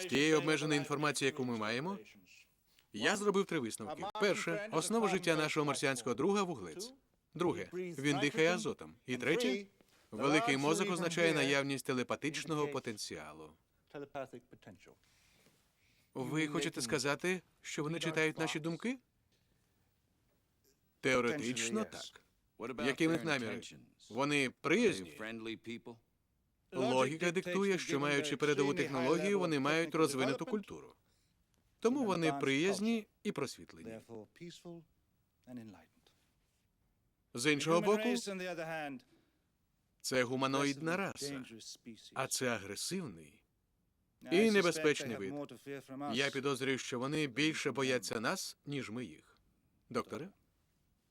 З тієї обмеженої інформації, яку ми маємо, я зробив три висновки. Перше, основа життя нашого марсіанського друга вуглець. Друге, він дихає азотом. І третє, великий мозок означає наявність телепатичного потенціалу. Ви хочете сказати, що вони читають наші думки? Теоретично так. Які в них наміри? Вони приязні. Логіка диктує, що маючи передову технологію, вони мають розвинуту культуру. Тому вони приязні і просвітлені. З іншого боку, це гуманоїдна раса, а це агресивний і небезпечний вид. Я підозрюю, що вони більше бояться нас, ніж ми їх. Докторе?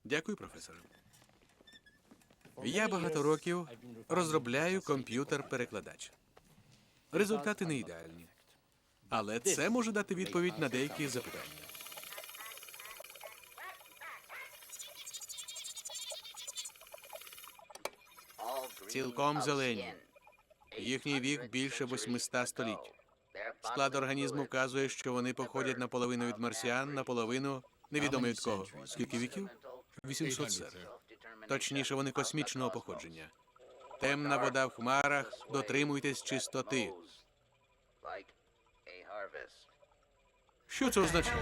Дякую, професоре. Я багато років розробляю комп'ютер-перекладач. Результати не ідеальні. Але це може дати відповідь на деякі запитання. Цілком зелені. Їхній вік більше 800 століть. Склад організму вказує, що вони походять наполовину від марсіан, наполовину невідомо від кого. Скільки віків? 800 сер. Точніше, вони космічного походження. Темна вода в хмарах, дотримуйтесь чистоти. Що це означає?